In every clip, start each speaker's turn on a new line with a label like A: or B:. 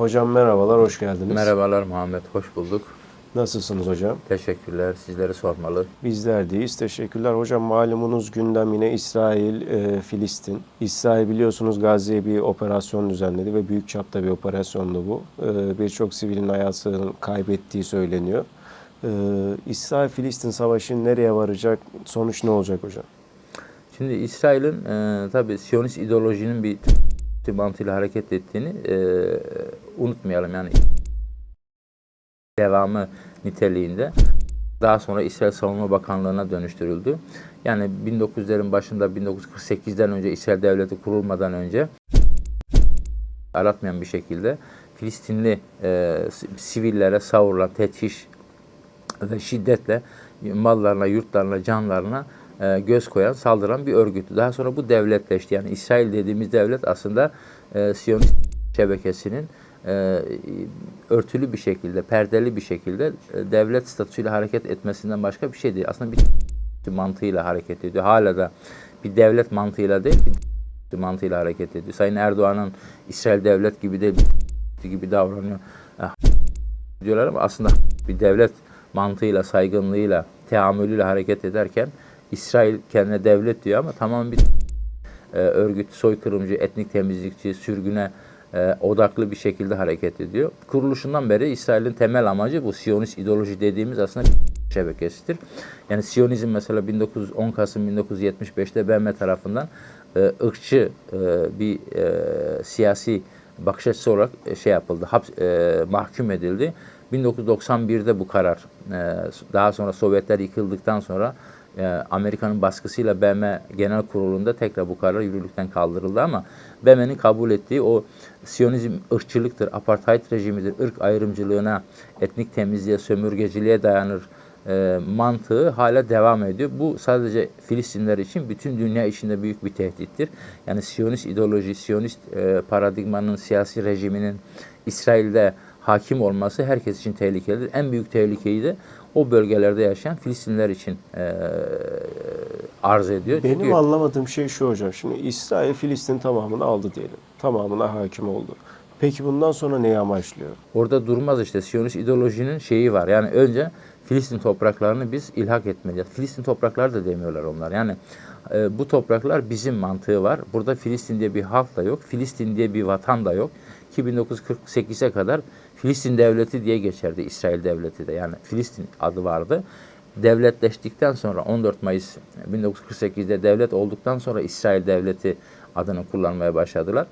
A: Hocam merhabalar, hoş geldiniz.
B: Merhabalar Muhammed, hoş bulduk.
A: Nasılsınız hocam?
B: Teşekkürler, sizleri sormalı.
A: Bizler deyiz. Teşekkürler. Hocam malumunuz gündem yine İsrail, e, Filistin. İsrail biliyorsunuz Gazze'ye bir operasyon düzenledi ve büyük çapta bir operasyondu bu. E, Birçok sivilin hayatını kaybettiği söyleniyor. E, İsrail-Filistin savaşı nereye varacak? Sonuç ne olacak hocam?
B: Şimdi İsrail'in e, tabi Siyonist ideolojinin bir mantığıyla hareket ettiğini e, unutmayalım. Yani devamı niteliğinde. Daha sonra İsrail Savunma Bakanlığı'na dönüştürüldü. Yani 1900'lerin başında 1948'den önce İsrail Devleti kurulmadan önce aratmayan bir şekilde Filistinli e, sivillere savrulan tethiş ve şiddetle mallarına, yurtlarına, canlarına e, göz koyan, saldıran bir örgüttü. Daha sonra bu devletleşti. Yani İsrail dediğimiz devlet aslında e, Siyonist şebekesinin e, örtülü bir şekilde, perdeli bir şekilde e, devlet statüsüyle hareket etmesinden başka bir şey değil. Aslında bir mantığıyla hareket ediyor. Hala da bir devlet mantığıyla değil, bir mantığıyla hareket ediyor. Sayın Erdoğan'ın İsrail devlet gibi de gibi davranıyor. Ah, diyorlar ama aslında bir devlet mantığıyla, saygınlığıyla, teamülüyle hareket ederken İsrail kendine devlet diyor ama tamam bir e, örgüt, soykırımcı, etnik temizlikçi, sürgüne e, odaklı bir şekilde hareket ediyor. Kuruluşundan beri İsrail'in temel amacı bu Siyonist ideoloji dediğimiz aslında şebekesidir. Yani Siyonizm mesela 1910 Kasım 1975'te BM tarafından e, ırkçı e, bir e, siyasi bakış açısı olarak e, şey yapıldı, haps, e, mahkum edildi. 1991'de bu karar, e, daha sonra Sovyetler yıkıldıktan sonra e, Amerika'nın baskısıyla BM Genel Kurulu'nda tekrar bu karar yürürlükten kaldırıldı ama BM'nin kabul ettiği o Siyonizm ırkçılıktır, apartheid rejimidir, ırk ayrımcılığına, etnik temizliğe, sömürgeciliğe dayanır e, mantığı hala devam ediyor. Bu sadece Filistinler için bütün dünya içinde büyük bir tehdittir. Yani Siyonist ideoloji, Siyonist e, paradigmanın, siyasi rejiminin İsrail'de hakim olması herkes için tehlikelidir. En büyük tehlikeyi de o bölgelerde yaşayan Filistinler için e, arz ediyor.
A: Benim
B: Çünkü
A: anlamadığım şey şu hocam. Şimdi İsrail Filistin tamamını aldı diyelim. Tamamına hakim oldu. Peki bundan sonra neyi amaçlıyor?
B: orada durmaz işte Siyonist ideolojinin şeyi var. Yani önce Filistin topraklarını biz ilhak etmeliyiz. Filistin toprakları da demiyorlar onlar. Yani e, bu topraklar bizim mantığı var. Burada Filistin diye bir halk da yok. Filistin diye bir vatan da yok. Ki 1948'e kadar Filistin devleti diye geçerdi İsrail devleti de. Yani Filistin adı vardı. Devletleştikten sonra 14 Mayıs 1948'de devlet olduktan sonra İsrail devleti adını kullanmaya başladılar.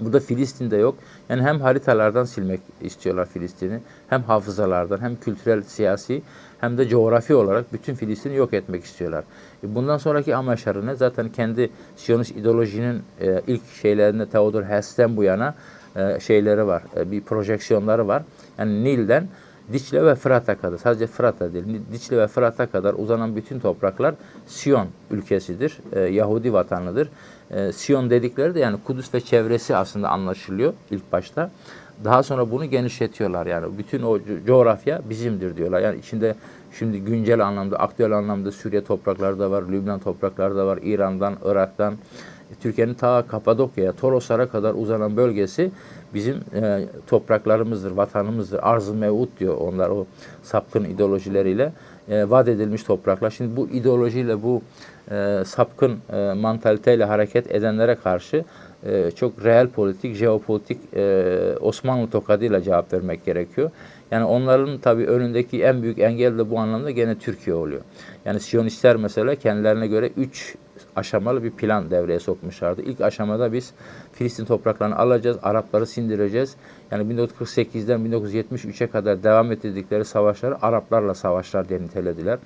B: Burada Filistin'de yok. Yani hem haritalardan silmek istiyorlar Filistin'i, hem hafızalardan, hem kültürel, siyasi, hem de coğrafi olarak bütün Filistin'i yok etmek istiyorlar. E, Bundan sonraki amaçları ne? Zaten kendi Siyonist ideolojinin e, ilk şeylerinde Theodor Herzl'den bu yana e, şeyleri var, e, bir projeksiyonları var. Yani Nil'den Diçle ve Fırat'a kadar, sadece Fırat'a değil, Diçle ve Fırat'a kadar uzanan bütün topraklar Siyon ülkesidir, e, Yahudi vatanıdır. E, Siyon dedikleri de yani Kudüs ve çevresi aslında anlaşılıyor ilk başta. Daha sonra bunu genişletiyorlar yani bütün o co- coğrafya bizimdir diyorlar. Yani içinde şimdi güncel anlamda, aktüel anlamda Suriye toprakları da var, Lübnan toprakları da var, İran'dan, Irak'tan, Türkiye'nin ta Kapadokya'ya, Toroslara kadar uzanan bölgesi bizim e, topraklarımızdır, vatanımızdır. Arz-ı mevut diyor onlar o sapkın ideolojileriyle e, vaat edilmiş topraklar. Şimdi bu ideolojiyle, bu e, sapkın e, mantaliteyle hareket edenlere karşı e, çok reel politik, jeopolitik e, Osmanlı tokadıyla cevap vermek gerekiyor. Yani onların tabii önündeki en büyük engel de bu anlamda gene Türkiye oluyor. Yani Siyonistler mesela kendilerine göre üç aşamalı bir plan devreye sokmuşlardı. İlk aşamada biz Filistin topraklarını alacağız, Arapları sindireceğiz. Yani 1948'den 1973'e kadar devam ettirdikleri savaşları Araplarla savaşlar diye nitelediler.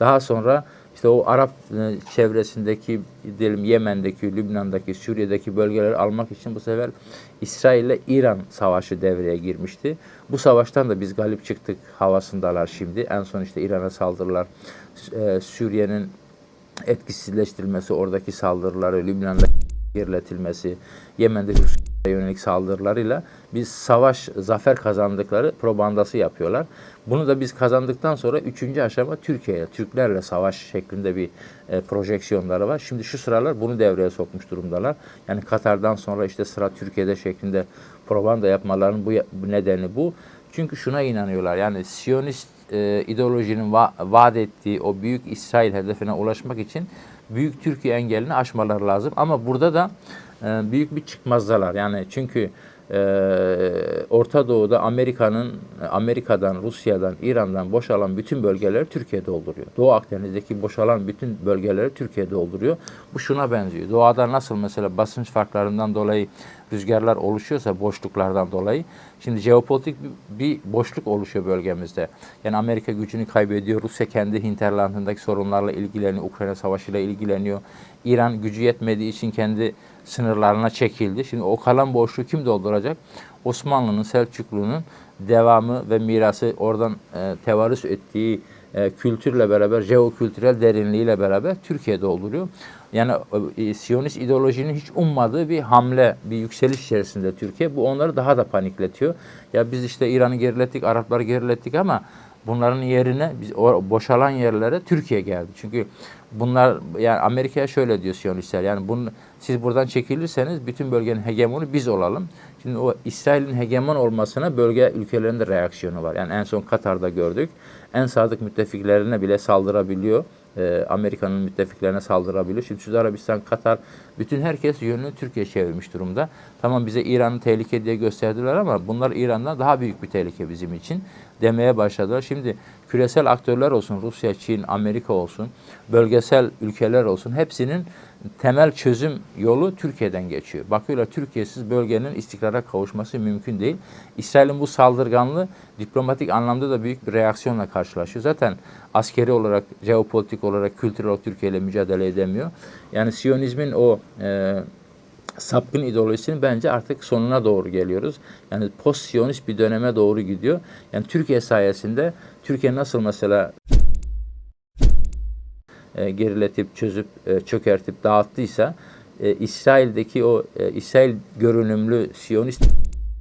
B: Daha sonra işte o Arap e, çevresindeki diyelim Yemen'deki, Lübnan'daki, Suriye'deki bölgeleri almak için bu sefer İsrail ile İran savaşı devreye girmişti. Bu savaştan da biz galip çıktık havasındalar şimdi. En son işte İran'a saldırılar, e, Suriye'nin etkisizleştirilmesi, oradaki saldırıları, Lübnan'da geriletilmesi, Yemen'de yönelik saldırılarıyla biz savaş, zafer kazandıkları probandası yapıyorlar. Bunu da biz kazandıktan sonra üçüncü aşama Türkiye'ye, Türklerle savaş şeklinde bir e, projeksiyonları var. Şimdi şu sıralar bunu devreye sokmuş durumdalar. Yani Katar'dan sonra işte sıra Türkiye'de şeklinde propaganda yapmalarının bu, bu nedeni bu. Çünkü şuna inanıyorlar. Yani Siyonist e, ideolojinin va- vaat ettiği o büyük İsrail hedefine ulaşmak için büyük Türkiye engelini aşmaları lazım. Ama burada da e, büyük bir çıkmazdalar. Yani çünkü e, Orta Doğu'da Amerika'nın Amerika'dan, Rusya'dan, İran'dan boşalan bütün bölgeleri Türkiye dolduruyor. Doğu Akdeniz'deki boşalan bütün bölgeleri Türkiye dolduruyor. Bu şuna benziyor. Doğada nasıl mesela basınç farklarından dolayı rüzgarlar oluşuyorsa boşluklardan dolayı şimdi jeopolitik bir, boşluk oluşuyor bölgemizde. Yani Amerika gücünü kaybediyor. Rusya kendi hinterlandındaki sorunlarla ilgileniyor. Ukrayna savaşıyla ilgileniyor. İran gücü yetmediği için kendi sınırlarına çekildi. Şimdi o kalan boşluğu kim dolduracak? Osmanlı'nın, Selçuklu'nun devamı ve mirası oradan e, tevarüs ettiği e, kültürle beraber, jeokültürel derinliğiyle beraber Türkiye dolduruyor. Yani e, Siyonist ideolojinin hiç ummadığı bir hamle, bir yükseliş içerisinde Türkiye. Bu onları daha da panikletiyor. Ya biz işte İran'ı gerilettik, Arapları gerilettik ama bunların yerine biz o boşalan yerlere Türkiye geldi. Çünkü bunlar yani Amerika'ya şöyle diyor Siyonistler. Yani bunu, siz buradan çekilirseniz bütün bölgenin hegemonu biz olalım. Şimdi o İsrail'in hegemon olmasına bölge ülkelerinde reaksiyonu var. Yani en son Katar'da gördük. En sadık müttefiklerine bile saldırabiliyor. Ee, Amerika'nın müttefiklerine saldırabiliyor. Şimdi Suudi Arabistan, Katar, bütün herkes yönünü Türkiye çevirmiş durumda. Tamam bize İran'ı tehlike diye gösterdiler ama bunlar İran'dan daha büyük bir tehlike bizim için demeye başladılar. Şimdi küresel aktörler olsun, Rusya, Çin, Amerika olsun, bölgesel ülkeler olsun hepsinin temel çözüm yolu Türkiye'den geçiyor. Bakıyorlar Türkiye'siz bölgenin istikrara kavuşması mümkün değil. İsrail'in bu saldırganlığı diplomatik anlamda da büyük bir reaksiyonla karşılaşıyor. Zaten askeri olarak, jeopolitik olarak, kültürel olarak Türkiye ile mücadele edemiyor. Yani Siyonizmin o e, sapkın ideolojisinin bence artık sonuna doğru geliyoruz. Yani post-siyonist bir döneme doğru gidiyor. Yani Türkiye sayesinde Türkiye nasıl mesela e, geriletip, çözüp, e, çökertip dağıttıysa e, İsrail'deki o e, İsrail görünümlü Siyonist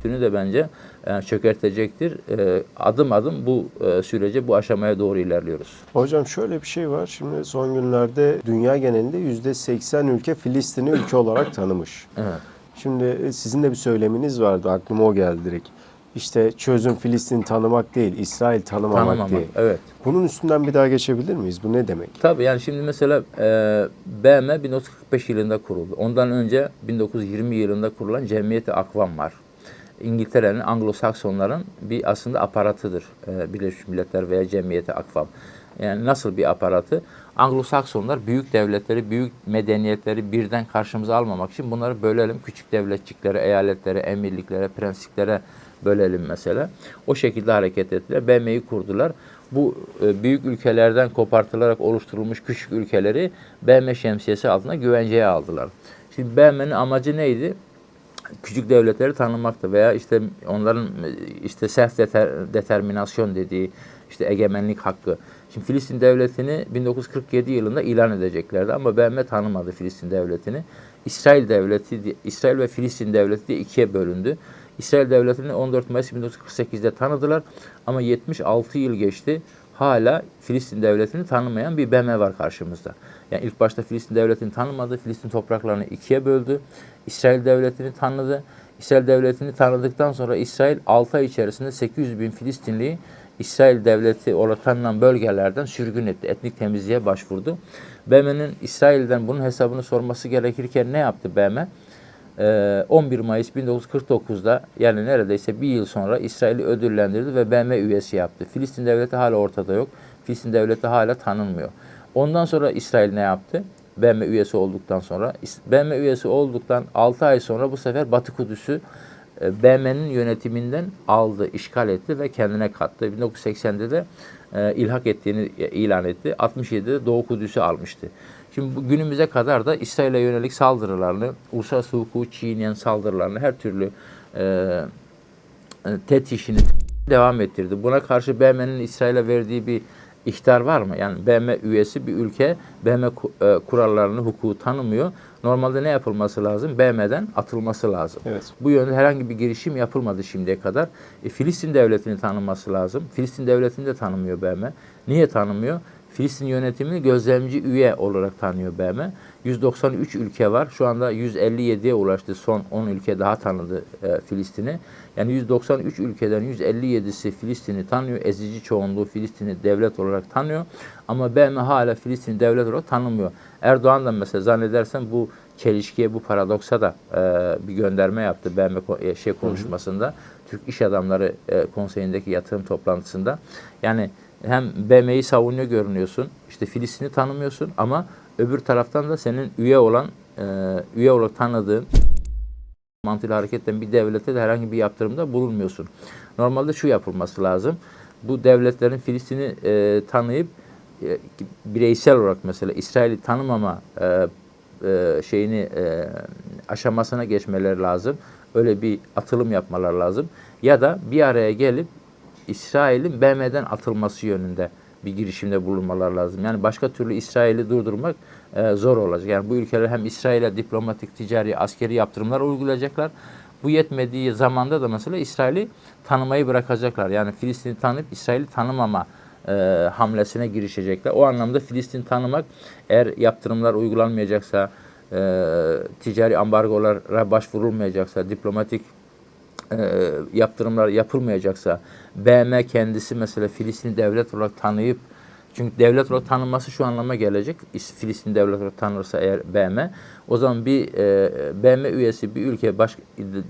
B: de bence e, çökertecektir. E, adım adım bu e, sürece, bu aşamaya doğru ilerliyoruz.
A: Hocam şöyle bir şey var. Şimdi son günlerde dünya genelinde %80 ülke Filistin'i ülke olarak tanımış.
B: Evet.
A: Şimdi sizin de bir söyleminiz vardı. Aklıma o geldi direkt. İşte çözüm Filistin'i tanımak değil, İsrail tanımamak,
B: Tanımamak.
A: değil.
B: Evet.
A: Bunun üstünden bir daha geçebilir miyiz? Bu ne demek?
B: Tabii yani şimdi mesela e, BM 1945 yılında kuruldu. Ondan önce 1920 yılında kurulan Cemiyeti Akvam var. İngiltere'nin, Anglo-Saksonların bir aslında aparatıdır. E, Birleşmiş Milletler veya Cemiyeti Akvam. Yani nasıl bir aparatı? Anglo-Saksonlar büyük devletleri, büyük medeniyetleri birden karşımıza almamak için bunları bölelim. Küçük devletçiklere, eyaletlere, emirliklere, prensliklere bölelim mesela. O şekilde hareket ettiler. BM'yi kurdular. Bu e, büyük ülkelerden kopartılarak oluşturulmuş küçük ülkeleri BM şemsiyesi altına güvenceye aldılar. Şimdi BM'nin amacı neydi? küçük devletleri tanımaktı veya işte onların e, işte self determinasyon dediği işte egemenlik hakkı. Şimdi Filistin devletini 1947 yılında ilan edeceklerdi ama BM tanımadı Filistin devletini. İsrail devleti, İsrail ve Filistin devleti ikiye bölündü. İsrail devletini 14 Mayıs 1948'de tanıdılar ama 76 yıl geçti. Hala Filistin devletini tanımayan bir BM var karşımızda. Yani ilk başta Filistin devletini tanımadı. Filistin topraklarını ikiye böldü. İsrail devletini tanıdı. İsrail devletini tanıdıktan sonra İsrail 6 ay içerisinde 800 bin Filistinliyi İsrail devleti olarak tanınan bölgelerden sürgün etti. Etnik temizliğe başvurdu. BM'nin İsrail'den bunun hesabını sorması gerekirken ne yaptı BM? Ee, 11 Mayıs 1949'da yani neredeyse bir yıl sonra İsrail'i ödüllendirdi ve BM üyesi yaptı. Filistin devleti hala ortada yok. Filistin devleti hala tanınmıyor. Ondan sonra İsrail ne yaptı? BM üyesi olduktan sonra. BM üyesi olduktan 6 ay sonra bu sefer Batı Kudüs'ü e, BM'nin yönetiminden aldı, işgal etti ve kendine kattı. 1980'de de e, ilhak ettiğini ilan etti. 67'de de Doğu Kudüs'ü almıştı. Şimdi bu günümüze kadar da İsrail'e yönelik saldırılarını, uluslararası hukuku çiğneyen saldırılarını her türlü e, e, tetişini devam ettirdi. Buna karşı BM'nin İsrail'e verdiği bir ihtar var mı? Yani BM üyesi bir ülke BM e, kurallarını, hukuku tanımıyor. Normalde ne yapılması lazım? BM'den atılması lazım.
A: Evet.
B: Bu yönde herhangi bir girişim yapılmadı şimdiye kadar. E, Filistin devletini tanıması lazım. Filistin devletini de tanımıyor BM. Niye tanımıyor? Filistin yönetimini gözlemci üye olarak tanıyor BM. 193 ülke var. Şu anda 157'ye ulaştı. Son 10 ülke daha tanıdı e, Filistin'i. Yani 193 ülkeden 157'si Filistin'i tanıyor. Ezici çoğunluğu Filistin'i devlet olarak tanıyor. Ama BM hala Filistin'i devlet olarak tanımıyor. Erdoğan da mesela zannedersen bu çelişkiye, bu paradoksa da e, bir gönderme yaptı BM e, şey konuşmasında. Türk İş Adamları e, Konseyi'ndeki yatırım toplantısında. Yani hem BM'yi savunuyor görünüyorsun, işte Filistin'i tanımıyorsun ama öbür taraftan da senin üye olan, e, üye olarak tanıdığın mantığıyla hareketten bir devlete de herhangi bir yaptırımda bulunmuyorsun. Normalde şu yapılması lazım. Bu devletlerin Filistin'i e, tanıyıp e, bireysel olarak mesela İsrail'i tanımama e, e, şeyini e, aşamasına geçmeleri lazım. Öyle bir atılım yapmaları lazım. Ya da bir araya gelip İsrail'in BM'den atılması yönünde bir girişimde bulunmaları lazım. Yani başka türlü İsrail'i durdurmak e, zor olacak. Yani bu ülkeler hem İsrail'e diplomatik, ticari, askeri yaptırımlar uygulayacaklar. Bu yetmediği zamanda da mesela İsrail'i tanımayı bırakacaklar. Yani Filistin'i tanıyıp İsrail'i tanımama e, hamlesine girişecekler. O anlamda Filistin tanımak eğer yaptırımlar uygulanmayacaksa, e, ticari ambargolara başvurulmayacaksa, diplomatik e, yaptırımlar yapılmayacaksa, BM kendisi mesela Filistin devlet olarak tanıyıp çünkü devlet olarak tanınması şu anlama gelecek. İs- Filistin devlet olarak tanınırsa eğer BM, o zaman bir e, BM üyesi bir ülke baş,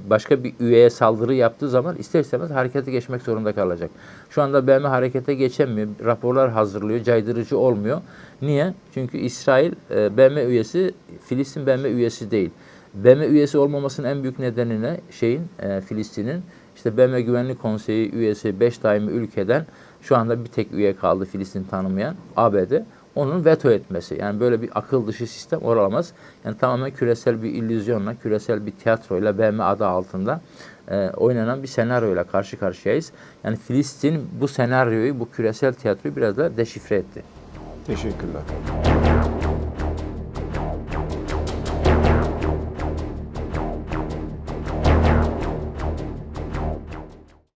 B: başka bir üyeye saldırı yaptığı zaman ister istemez harekete geçmek zorunda kalacak. Şu anda BM harekete geçemiyor. Raporlar hazırlıyor. Caydırıcı olmuyor. Niye? Çünkü İsrail e, BM üyesi, Filistin BM üyesi değil. BM üyesi olmamasının en büyük nedeni ne? Şeyin, e, Filistin'in işte BM Güvenlik Konseyi üyesi 5 daimi ülkeden şu anda bir tek üye kaldı Filistin tanımayan ABD. Onun veto etmesi. Yani böyle bir akıl dışı sistem olamaz. Yani tamamen küresel bir illüzyonla, küresel bir tiyatroyla BM adı altında e, oynanan bir senaryoyla karşı karşıyayız. Yani Filistin bu senaryoyu, bu küresel tiyatroyu biraz da deşifre etti.
A: Teşekkürler.